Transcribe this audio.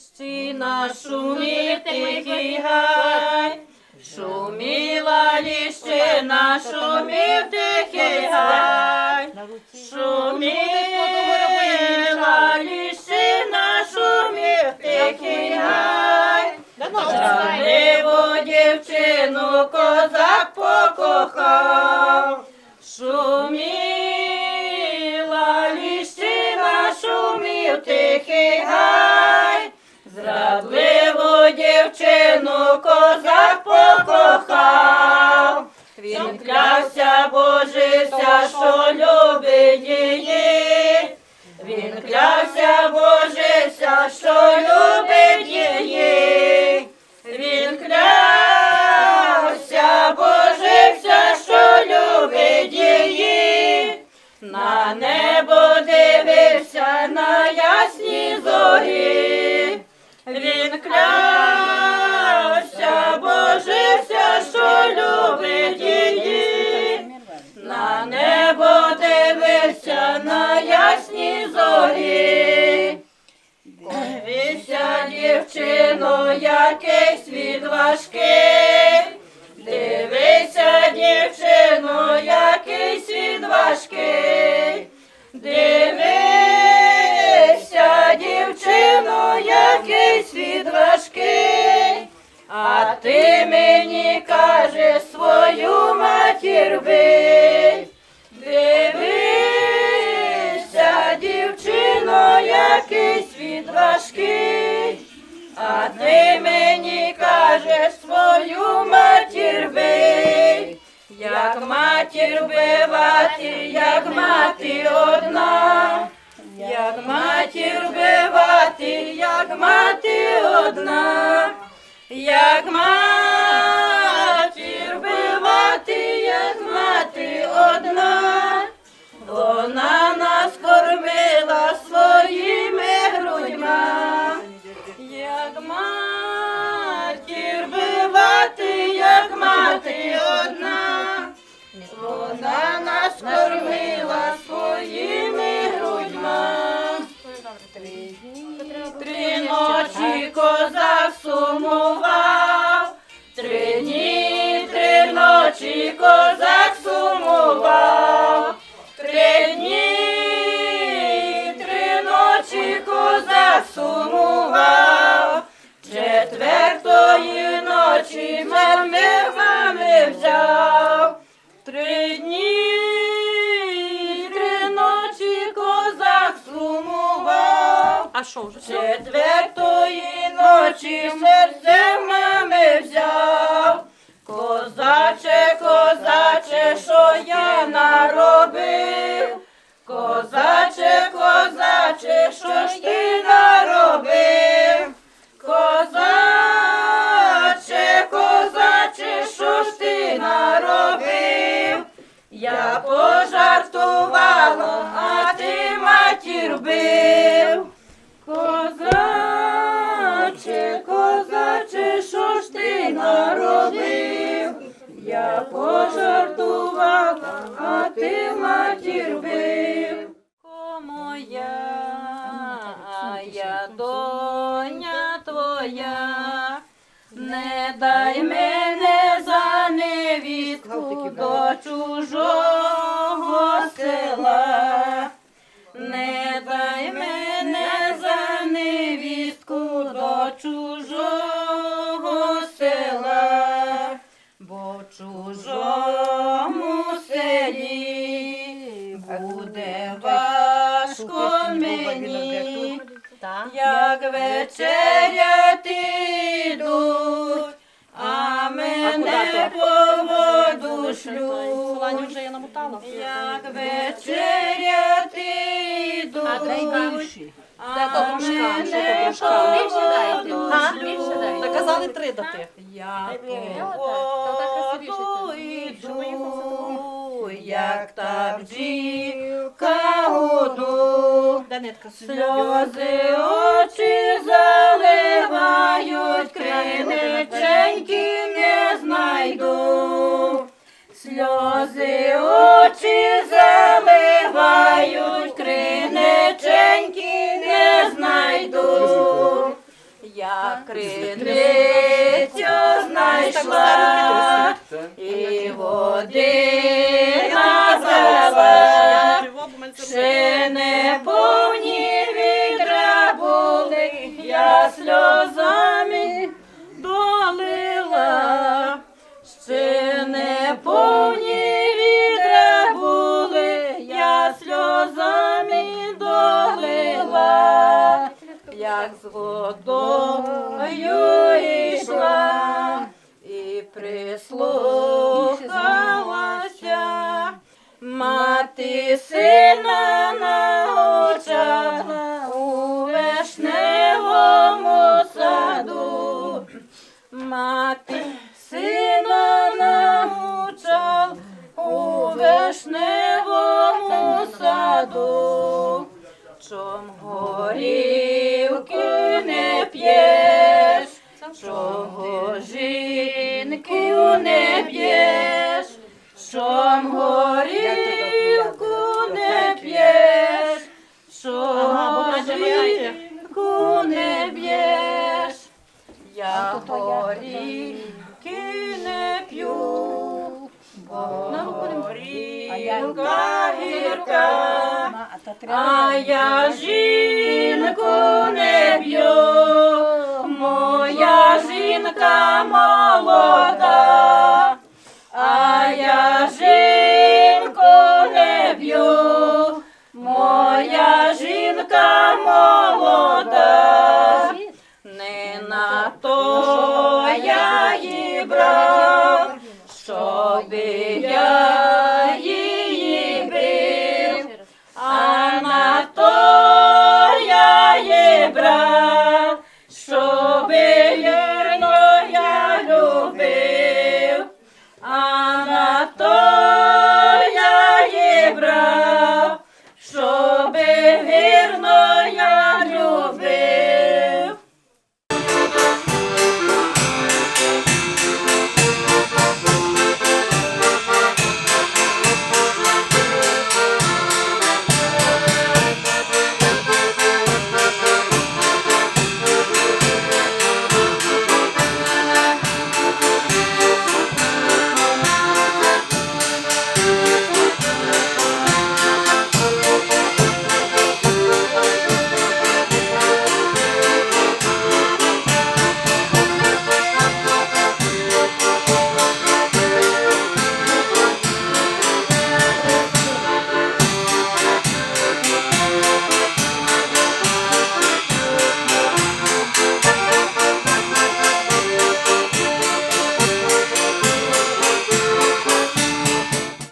ліщина шумів тихий гай, шуміла ліщина, шумів тихий гай, шуміла ліщина, шумів тихий гай. Жадливу дівчину козак покохав, шуміла дівчину козак покохав, він клявся, божився, що любить її. Він клявся, божився, що любить її. Він клявся, божився, що любить її. На небо дивився на ясні зорі. Він на ясні зорі. Дивися, дівчино, який світ важкий. Дивися, дівчино, який світ важкий. Дивися, дівчино, який світ важкий. Мені свою матір бий. Як матір вбивати, як мати одна. Як матір вбивати, як мати одна. Як вона нас кормила своїми грудьма. Три ночі козак сумував, три дні, три ночі козак сумував, три дні, три ночі козак сумував, четвертої вже? Четвертої ночі серце мами взяв. Козаче, козаче, що я наробив? Козаче, козаче, що ж ти наробив? Козаче, козаче, що ж ти наробив? Я пожартувала, а ти матір бив. Не шлють. Солані вже я намотала. Як вечеряти йдуть, А більші. Де то дружка? Що то мене дружка? Більше дайте. А? Більше дайте. Та казали три дати. Я воду йду, як та бджілка гуду. Сльози очі заливають, криниченьки не знайду. Очі заливають, криниченьки не знайду. Я криницю знайшла Як з водою йшла і прислухалася. Мати сина не п'єш, чом горівку не п'єш, чого жінку не п'єш, я горівки не п'ю, бо горілка гірка. А я жінку не б'ю, моя жінка молода, а я жінку